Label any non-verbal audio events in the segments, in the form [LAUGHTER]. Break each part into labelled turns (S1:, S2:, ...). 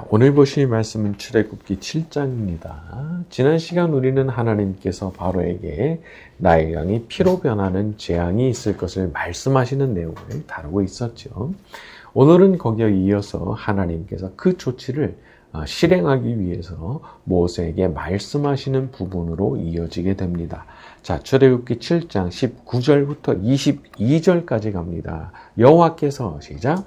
S1: 자, 오늘 보실 말씀은 출애굽기 7장입니다. 지난 시간 우리는 하나님께서 바로에게 나의 양이 피로 변하는 재앙이 있을 것을 말씀하시는 내용을 다루고 있었죠. 오늘은 거기에 이어서 하나님께서 그 조치를 어, 실행하기 위해서 모세에게 말씀하시는 부분으로 이어지게 됩니다. 자, 출애굽기 7장 19절부터 22절까지 갑니다. 여호와께서 시작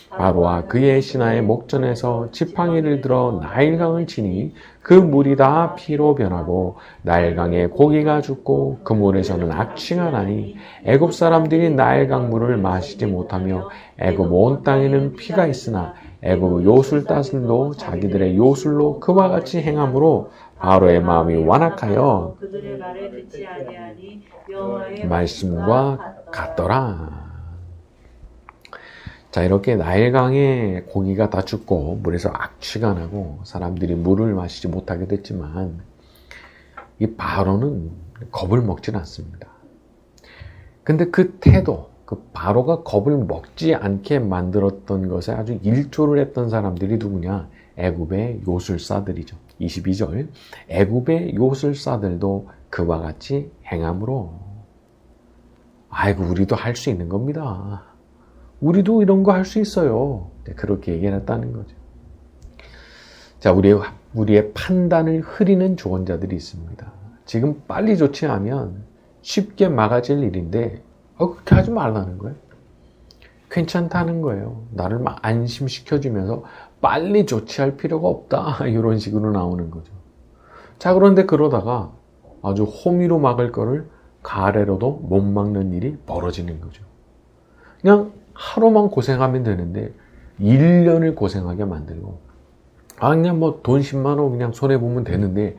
S1: 바로와 그의 신하의 목전에서 지팡이를 들어 나일강을 치니 그 물이 다 피로 변하고 나일강에 고기가 죽고 그 물에서는 악취가 나니 애굽 사람들이 나일강 물을 마시지 못하며 애굽 온 땅에는 피가 있으나 애굽 요술 따들도 자기들의 요술로 그와 같이 행함으로 바로의 마음이 완악하여 말씀과 같더라. 자, 이렇게 나일강에 고기가 다 죽고 물에서 악취가 나고 사람들이 물을 마시지 못하게 됐지만 이 바로는 겁을 먹질 않습니다. 근데 그 태도, 그 바로가 겁을 먹지 않게 만들었던 것에 아주 일조를 했던 사람들이 누구냐? 애굽의 요술사들이죠. 22절. 애굽의 요술사들도 그와 같이 행함으로 아이고 우리도 할 수 있는 겁니다. 우리도 이런 거 할 수 있어요. 네, 그렇게 얘기했다는 거죠. 자, 우리의, 우리의 판단을 흐리는 조언자들이 있습니다. 지금 빨리 조치하면 쉽게 막아질 일인데, 어, 그렇게 하지 말라는 거예요. 괜찮다는 거예요. 나를 막 안심시켜주면서 빨리 조치할 필요가 없다. [LAUGHS] 이런 식으로 나오는 거죠. 자, 그런데 그러다가 아주 호미로 막을 거를 가래로도 못 막는 일이 벌어지는 거죠. 그냥 하루만 고생하면 되는데 1년을 고생하게 만들고 아 그냥 뭐 돈 10만 원 그냥 손해 보면 되는데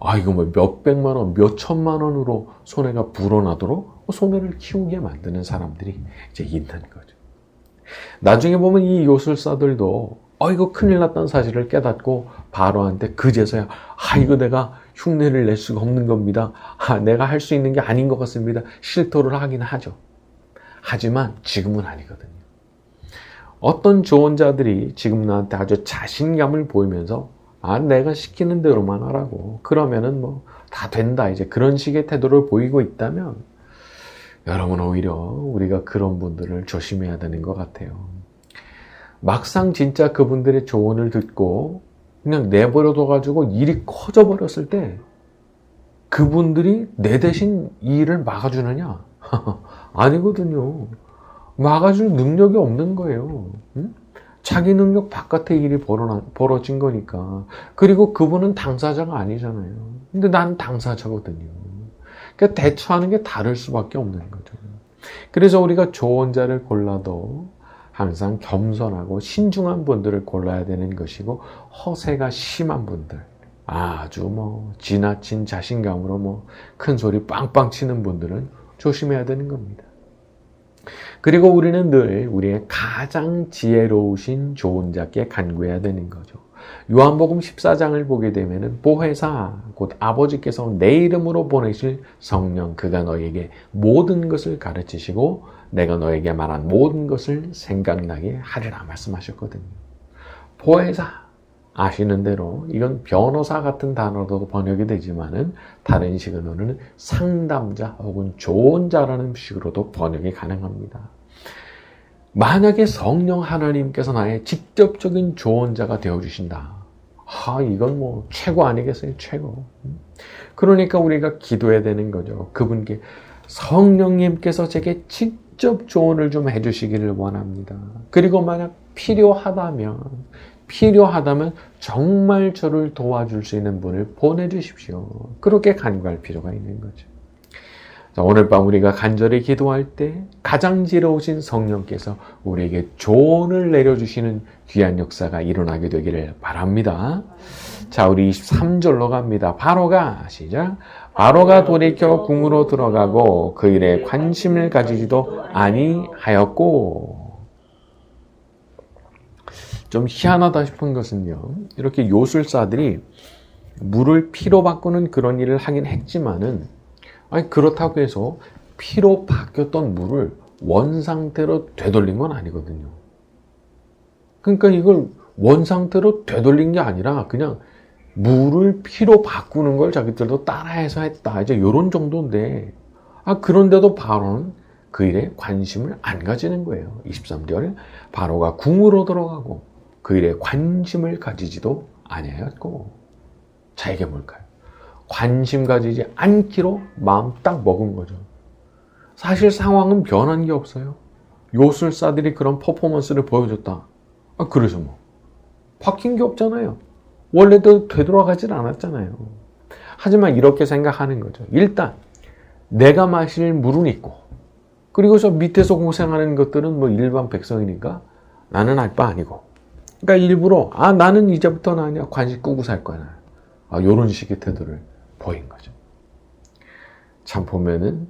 S1: 아 이거 뭐 몇백만 원, 몇천만 원으로 손해가 불어나도록 손해를 키우게 만드는 사람들이 이제 있는 거죠. 나중에 보면 이 요술사들도 어 이거 큰일 났다는 사실을 깨닫고 바로한테 그제서야 아 이거 내가 흉내를 낼 수가 없는 겁니다. 아 내가 할 수 있는 게 아닌 것 같습니다. 실토를 하긴 하죠. 하지만 지금은 아니거든요. 어떤 조언자들이 지금 나한테 아주 자신감을 보이면서 아 내가 시키는 대로만 하라고 그러면은 뭐 다 된다 이제 그런 식의 태도를 보이고 있다면 여러분 오히려 우리가 그런 분들을 조심해야 되는 것 같아요. 막상 진짜 그분들의 조언을 듣고 그냥 내버려둬 가지고 일이 커져 버렸을 때 그분들이 내 대신 이 일을 막아주느냐? [LAUGHS] 아니거든요. 막아줄 능력이 없는 거예요. 응? 자기 능력 바깥의 일이 벌어, 진 거니까. 그리고 그분은 당사자가 아니잖아요. 근데 난 당사자거든요. 그러니까 대처하는 게 다를 수밖에 없는 거죠. 그래서 우리가 조언자를 골라도 항상 겸손하고 신중한 분들을 골라야 되는 것이고 허세가 심한 분들 아주 뭐 지나친 자신감으로 뭐 큰 소리 빵빵 치는 분들은 조심해야 되는 겁니다. 그리고 우리는 늘 우리의 가장 지혜로우신 좋은 자께 간구해야 되는 거죠. 요한복음 14장을 보게 되면은 보혜사 곧 아버지께서 내 이름으로 보내실 성령 그가 너에게 모든 것을 가르치시고 내가 너에게 말한 모든 것을 생각나게 하리라 말씀하셨거든요. 보혜사 아시는 대로 이건 변호사 같은 단어로도 번역이 되지만은 다른 식으로는 상담자 혹은 조언자라는 식으로도 번역이 가능합니다. 만약에 성령 하나님께서 나의 직접적인 조언자가 되어 주신다. 아, 이건 뭐 최고 아니겠어요? 최고. 그러니까 우리가 기도해야 되는 거죠. 그분께 성령님께서 제게 직접 조언을 좀 해주시기를 원합니다. 그리고 만약 필요하다면 필요하다면 정말 저를 도와줄 수 있는 분을 보내주십시오. 그렇게 간구할 필요가 있는 거죠. 자, 오늘 밤 우리가 간절히 기도할 때 가장 지혜로우신 성령께서 우리에게 조언을 내려주시는 귀한 역사가 일어나게 되기를 바랍니다. 자, 우리 23절로 갑니다. 바로가 시작. 바로가 돌이켜 궁으로 들어가고 그 일에 관심을 가지지도 아니하였고 좀 희한하다 싶은 것은요. 이렇게 요술사들이 물을 피로 바꾸는 그런 일을 하긴 했지만은 아니 그렇다고 해서 피로 바뀌었던 물을 원 상태로 되돌린 건 아니거든요. 그러니까 이걸 원 상태로 되돌린 게 아니라 그냥 물을 피로 바꾸는 걸 자기들도 따라해서 했다. 이제 요런 정도인데 아 그런데도 바로는 그 일에 관심을 안 가지는 거예요. 23절 바로가 궁으로 들어가고 그 일에 관심을 가지지도 아니하였고 자 이게 뭘까요? 관심 가지지 않기로 마음 딱 먹은 거죠. 사실 상황은 변한 게 없어요. 요술사들이 그런 퍼포먼스를 보여줬다. 아, 그래서 뭐 바뀐 게 없잖아요. 원래도 되돌아가질 않았잖아요. 하지만 이렇게 생각하는 거죠. 일단 내가 마실 물은 있고 그리고 저 밑에서 고생하는 것들은 뭐 일반 백성이니까 나는 알 바 아니고 그러니까 일부러 아 나는 이제부터 나냐 관심 끄고 살 거야. 아 요런 식의 태도를 보인 거죠. 참 보면은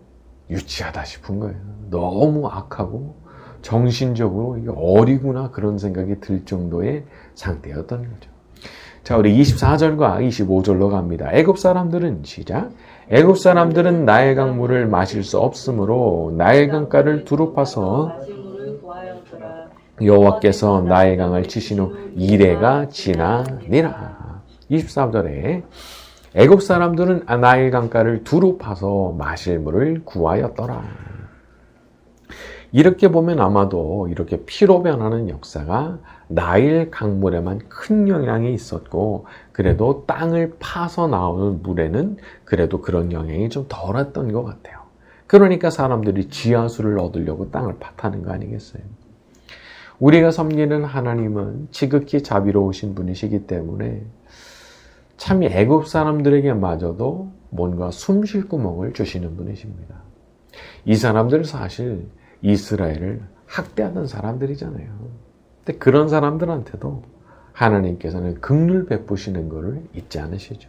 S1: 유치하다 싶은 거예요. 너무 악하고 정신적으로 어리구나 그런 생각이 들 정도의 상태였던 거죠. 자, 우리 24절과 25절로 갑니다. 애굽 사람들은 시작. 애굽 사람들은 나일 강물을 마실 수 없으므로 나일 강가를 두루 파서 여호와께서 나일 강을 치신 후 이래가 지나니라. 23절에 애굽 사람들은 나일 강가를 두루 파서 마실 물을 구하였더라. 이렇게 보면 아마도 이렇게 피로 변하는 역사가 나일 강물에만 큰 영향이 있었고 그래도 땅을 파서 나오는 물에는 그래도 그런 영향이 좀 덜했던 것 같아요. 그러니까 사람들이 지하수를 얻으려고 땅을 파타는 거 아니겠어요? 우리가 섬기는 하나님은 지극히 자비로우신 분이시기 때문에 참 애굽 사람들에게마저도 뭔가 숨쉴 구멍을 주시는 분이십니다. 이 사람들 사실 이스라엘을 학대하던 사람들이잖아요. 근데 그런 사람들한테도 하나님께서는 극률 베푸시는 것을 잊지 않으시죠.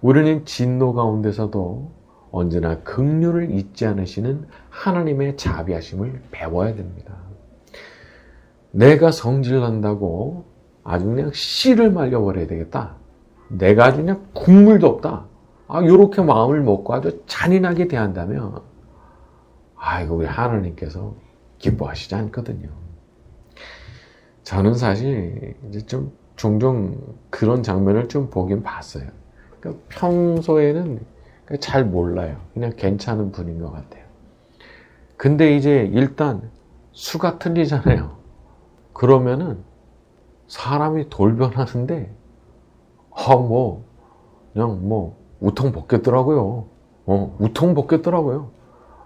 S1: 우리는 진노 가운데서도 언제나 극률을 잊지 않으시는 하나님의 자비하심을 배워야 됩니다. 내가 성질난다고 아주 그냥 씨를 말려버려야 되겠다. 내가 아주 그냥 국물도 없다. 아, 요렇게 마음을 먹고 아주 잔인하게 대한다면, 아이고, 우리 하나님께서 기뻐하시지 않거든요. 저는 사실 이제 좀 종종 그런 장면을 좀 보긴 봤어요. 그러니까 평소에는 잘 몰라요. 그냥 괜찮은 분인 것 같아요. 근데 이제 일단 수가 틀리잖아요. 그러면은 사람이 돌변하는데, 아, 뭐, 그냥 뭐, 우통 벗겼더라고요. 어, 우통 벗겼더라고요.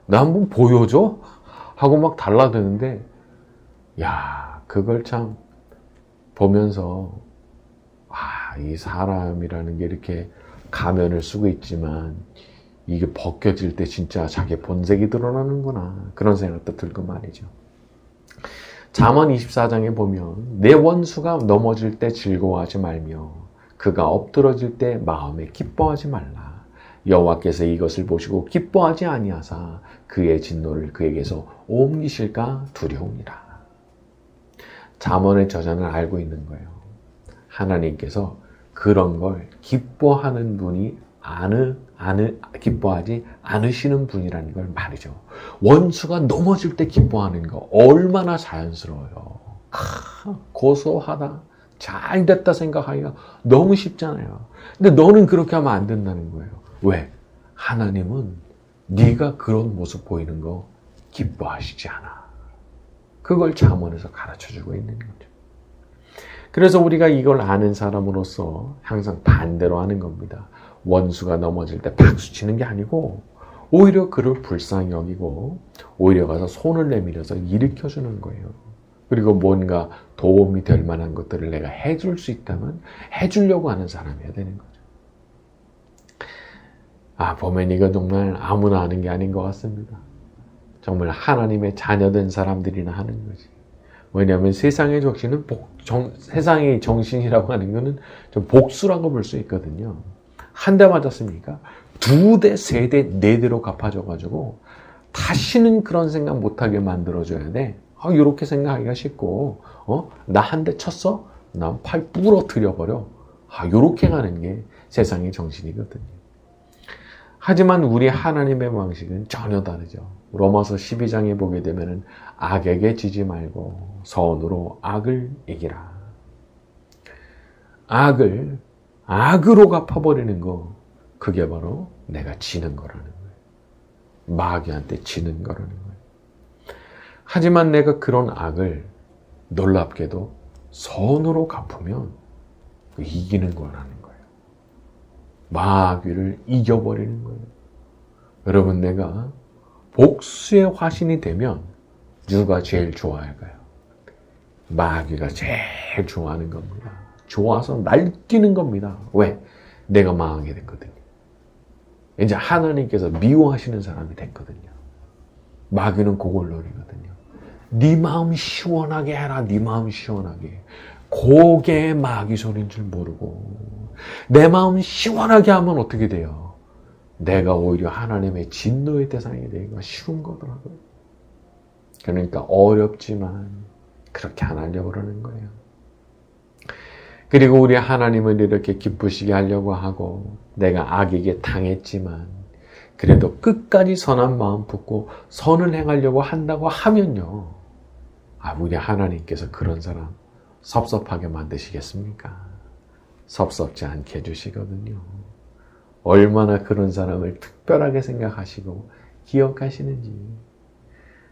S1: 나 한번 보여줘? 하고 막 달라드는데, 야, 그걸 참 보면서, 아, 이 사람이라는 게 이렇게 가면을 쓰고 있지만, 이게 벗겨질 때 진짜 자기 본색이 드러나는구나. 그런 생각도 들고 말이죠. 잠언 24장에 보면, 내 원수가 넘어질 때 즐거워하지 말며, 그가 엎드러질 때 마음에 기뻐하지 말라. 여호와께서 이것을 보시고 기뻐하지 아니하사 그의 진노를 그에게서 옮기실까 두려우니라. 잠언의 저자는 알고 있는 거예요. 하나님께서 그런 걸 기뻐하는 분이 아느 아느 기뻐하지 않으시는 분이라는 걸 말이죠. 원수가 넘어질 때 기뻐하는 거 얼마나 자연스러워요. 아, 고소하다. 잘 됐다 생각하기가 너무 쉽잖아요. 근데 너는 그렇게 하면 안 된다는 거예요. 왜? 하나님은 네가 그런 모습 보이는 거 기뻐하시지 않아. 그걸 잠언에서 가르쳐 주고 있는 거죠. 그래서 우리가 이걸 아는 사람으로서 항상 반대로 하는 겁니다. 원수가 넘어질 때 박수 치는 게 아니고 오히려 그를 불쌍히 여기고 오히려 가서 손을 내밀어서 일으켜 주는 거예요. 그리고 뭔가 도움이 될 만한 것들을 내가 해줄 수 있다면 해주려고 하는 사람이어야 되는 거죠. 아, 보면 이건 정말 아무나 하는 게 아닌 것 같습니다. 정말 하나님의 자녀된 사람들이나 하는 거지. 왜냐하면 세상의 정신은 복, 정, 세상의 정신이라고 하는 거는 좀 복수라고 볼 수 있거든요. 한 대 맞았습니까? 두 대, 세 대, 네 대로 갚아줘가지고 다시는 그런 생각 못하게 만들어줘야 돼. 아, 이렇게 생각하기가 쉽고, 어? 나 한 대 쳤어? 난 팔 부러뜨려 버려. 아, 요렇게 가는 게 세상의 정신이거든요. 하지만 우리 하나님의 방식은 전혀 다르죠. 로마서 12장에 보게 되면은 악에게 지지 말고 선으로 악을 이기라. 악을 악으로 갚아버리는 거, 그게 바로 내가 지는 거라는 거예요. 마귀한테 지는 거라는 거예요. 하지만 내가 그런 악을 놀랍게도 선으로 갚으면 그 이기는 거라는 거예요. 마귀를 이겨버리는 거예요. 여러분, 내가 복수의 화신이 되면 누가 제일 좋아할까요? 마귀가 제일 좋아하는 겁니다. 좋아서 날뛰는 겁니다. 왜? 내가 망하게 됐거든요. 이제 하나님께서 미워하시는 사람이 됐거든요. 마귀는 그걸 노리거든요. 네 마음 시원하게 해라. 네 마음 시원하게. 고개 마귀 소리인 줄 모르고 내 마음 시원하게 하면 어떻게 돼요? 내가 오히려 하나님의 진노의 대상이 되기가 쉬운 거더라고요. 그러니까 어렵지만 그렇게 안 하려고 그러는 거예요. 그리고 우리 하나님을 이렇게 기쁘시게 하려고 하고 내가 악에게 당했지만 그래도 끝까지 선한 마음 품고 선을 행하려고 한다고 하면요. 아, 우리 하나님께서 그런 사람 섭섭하게 만드시겠습니까? 섭섭지 않게 해주시거든요. 얼마나 그런 사람을 특별하게 생각하시고 기억하시는지.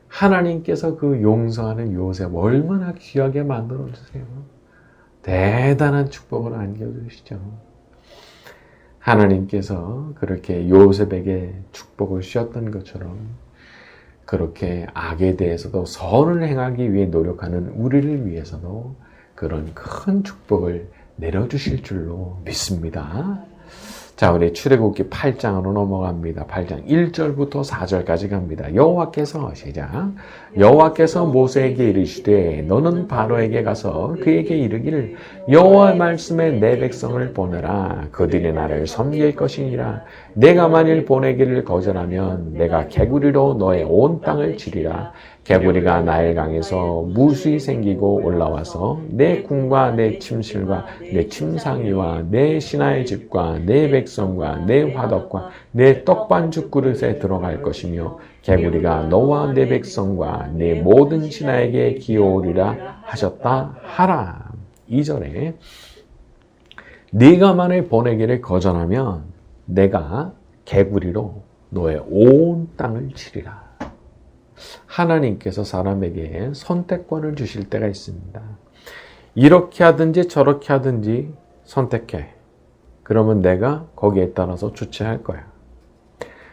S1: 하나님께서 그 용서하는 요셉 얼마나 귀하게 만들어주세요. 대단한 축복을 안겨주시죠. 하나님께서 그렇게 요셉에게 축복을 주셨던 것처럼 그렇게 악에 대해서도 선을 행하기 위해 노력하는 우리를 위해서도 그런 큰 축복을 내려주실 줄로 믿습니다. 자, 우리 출애굽기 8장으로 넘어갑니다. 8장 1절부터 4절까지 갑니다. 여호와께서 시작. 여호와께서 모세에게 이르시되 너는 바로에게 가서 그에게 이르기를 여호와의 말씀에 내 백성을 보내라. 그들이 나를 섬길 것이니라. 내가 만일 보내기를 거절하면 내가 개구리로 너의 온 땅을 치리라. 개구리가 나일강에서 무수히 생기고 올라와서 내 궁과 내 침실과 내 침상이와 내 신하의 집과 내 백성과 내 화덕과 내 떡반죽 그릇에 들어갈 것이며 개구리가 너와 내 백성과 내 모든 신하에게 기어오리라 하셨다 하라. 2절에 네가 만일 보내기를 거절하면 내가 개구리로 너의 온 땅을 치리라. 하나님께서 사람에게 선택권을 주실 때가 있습니다. 이렇게 하든지 저렇게 하든지 선택해. 그러면 내가 거기에 따라서 주체할 거야.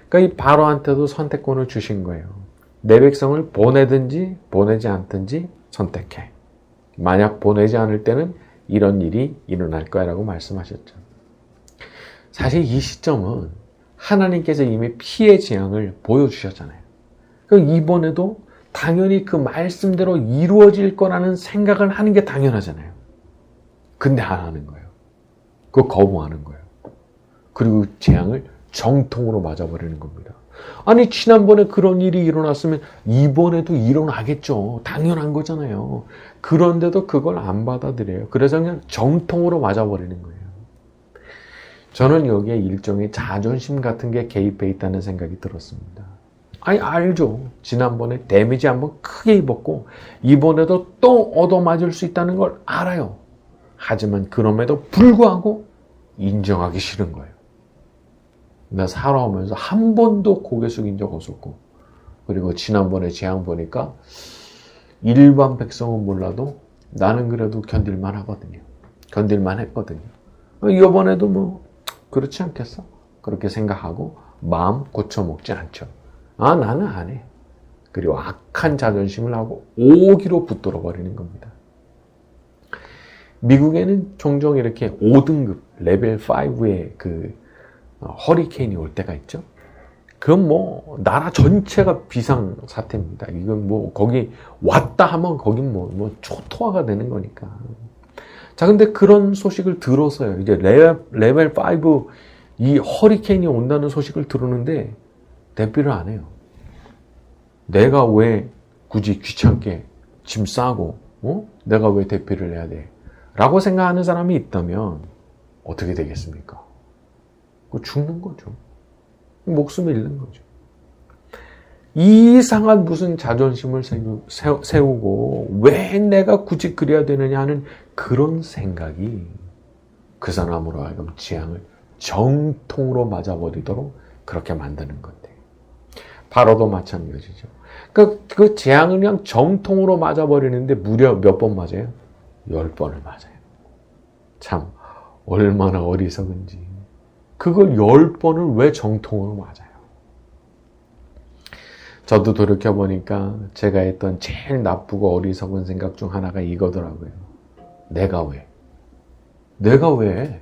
S1: 그러니까 이 바로한테도 선택권을 주신 거예요. 내 백성을 보내든지 보내지 않든지 선택해. 만약 보내지 않을 때는 이런 일이 일어날 거야라고 말씀하셨죠. 사실 이 시점은 하나님께서 이미 피해 재앙을 보여주셨잖아요. 그러니까 이번에도 당연히 그 말씀대로 이루어질 거라는 생각을 하는 게 당연하잖아요. 근데 안 하는 거예요. 그거 거부하는 거예요. 그리고 재앙을 정통으로 맞아버리는 겁니다. 아니, 지난번에 그런 일이 일어났으면 이번에도 일어나겠죠. 당연한 거잖아요. 그런데도 그걸 안 받아들여요. 그래서 그냥 정통으로 맞아버리는 거예요. 저는 여기에 일종의 자존심 같은 게 개입해 있다는 생각이 들었습니다. 아니, 알죠. 지난번에 데미지 한번 크게 입었고, 이번에도 또 얻어맞을 수 있다는 걸 알아요. 하지만 그럼에도 불구하고 인정하기 싫은 거예요. 나 살아오면서 한 번도 고개 숙인 적 없었고, 그리고 지난번에 재앙 보니까 일반 백성은 몰라도 나는 그래도 견딜만 하거든요. 견딜만 했거든요. 이번에도 뭐, 그렇지 않겠어? 그렇게 생각하고 마음 고쳐먹지 않죠. 아, 나는 안 해. 그리고 악한 자존심을 하고 오기로 붙들어 버리는 겁니다. 미국에는 종종 이렇게 5등급 레벨 5의 그 어, 허리케인이 올 때가 있죠. 그건 뭐 나라 전체가 비상 사태입니다. 이건 뭐 거기 왔다 하면 거긴 뭐, 뭐 초토화가 되는 거니까. 자, 근데 그런 소식을 들어서요. 이제 레, 레벨 5이 허리케인이 온다는 소식을 들었는데 대피를 안 해요. 내가 왜 굳이 귀찮게 짐 싸고, 어? 내가 왜 대피를 해야 돼? 라고 생각하는 사람이 있다면 어떻게 되겠습니까? 그 죽는 거죠. 목숨을 잃는 거죠. 이상한 무슨 자존심을 세우- 세우- 세우고 왜 내가 굳이 그래야 되느냐 하는 그런 생각이 그 사람으로 하여금 지향을 정통으로 맞아버리도록 그렇게 만드는 건데. 바로도 마찬가지죠. 그, 그 재앙을 그냥 정통으로 맞아버리는데 무려 몇 번 맞아요? 열 번을 맞아요. 참, 얼마나 어리석은지. 그걸 열 번을 왜 정통으로 맞아요? 저도 돌이켜보니까 제가 했던 제일 나쁘고 어리석은 생각 중 하나가 이거더라고요. 내가 왜? 내가 왜?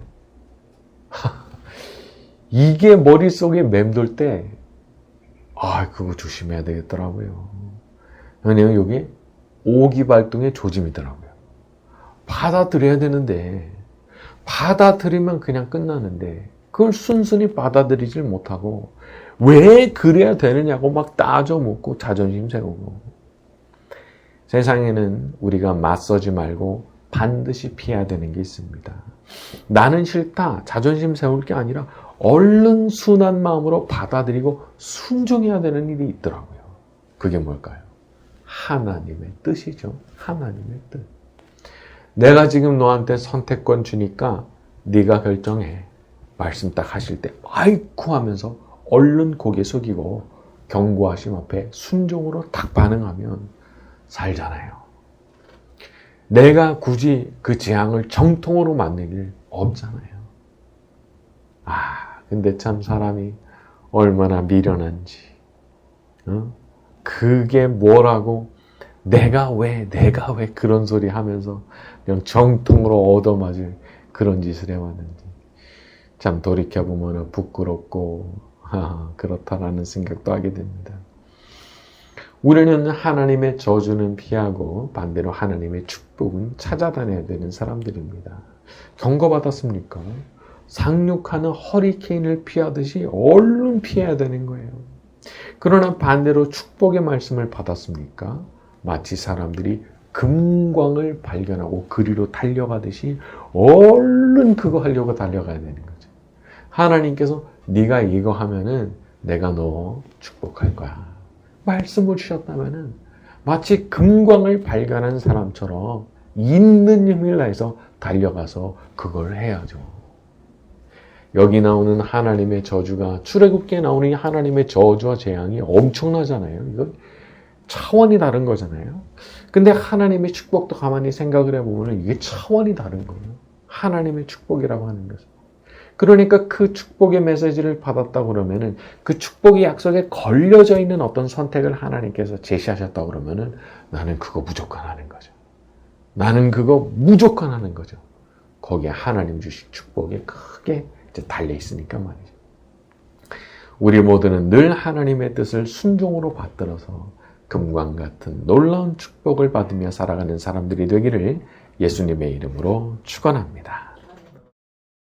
S1: [LAUGHS] 이게 머릿속에 맴돌 때, 아, 그거 조심해야 되겠더라고요. 왜냐면 여기 오기 발동의 조짐이더라고요. 받아들여야 되는데, 받아들이면 그냥 끝나는데, 그걸 순순히 받아들이질 못하고, 왜 그래야 되느냐고 막 따져 묻고 자존심 세우고. 세상에는 우리가 맞서지 말고 반드시 피해야 되는 게 있습니다. 나는 싫다, 자존심 세울 게 아니라 얼른 순한 마음으로 받아들이고 순종해야 되는 일이 있더라고요. 그게 뭘까요? 하나님의 뜻이죠. 하나님의 뜻. 내가 지금 너한테 선택권 주니까 네가 결정해. 말씀 딱 하실 때 아이쿠 하면서 얼른 고개 숙이고 경고하심 앞에 순종으로 딱 반응하면 살잖아요. 내가 굳이 그 재앙을 정통으로 만들 일 없잖아요. 아, 근데 참 사람이 얼마나 미련한지. 어? 그게 뭐라고 내가 왜, 내가 왜 그런 소리 하면서 그냥 정통으로 얻어맞을 그런 짓을 해왔는지. 참 돌이켜 보면 부끄럽고, 아, 그렇다라는 생각도 하게 됩니다. 우리는 하나님의 저주는 피하고 반대로 하나님의 축복은 찾아다녀야 되는 사람들입니다. 경고받았습니까? 상륙하는 허리케인을 피하듯이 얼른 피해야 되는 거예요. 그러나 반대로 축복의 말씀을 받았습니까? 마치 사람들이 금광을 발견하고 그리로 달려가듯이 얼른 그거 하려고 달려가야 되는 거죠. 하나님께서 네가 이거 하면은 내가 너 축복할 거야. 말씀을 주셨다면은 마치 금광을 발견한 사람처럼 있는 힘을 다해서 달려가서 그걸 해야죠. 여기 나오는 하나님의 저주가 출애굽기에 나오는 이 하나님의 저주와 재앙이 엄청나잖아요. 이거 차원이 다른 거잖아요. 근데 하나님의 축복도 가만히 생각을 해보면 이게 차원이 다른 거예요. 하나님의 축복이라고 하는 것은. 그러니까 그 축복의 메시지를 받았다 그러면은 그 축복의 약속에 걸려져 있는 어떤 선택을 하나님께서 제시하셨다 그러면은 나는 그거 무조건 하는 거죠. 나는 그거 무조건 하는 거죠. 거기에 하나님 주신 축복이 크게 달려 있으니까 말이죠. 우리 모두는 늘 하나님의 뜻을 순종으로 받들어서 금광 같은 놀라운 축복을 받으며 살아가는 사람들이 되기를 예수님의 이름으로 축원합니다.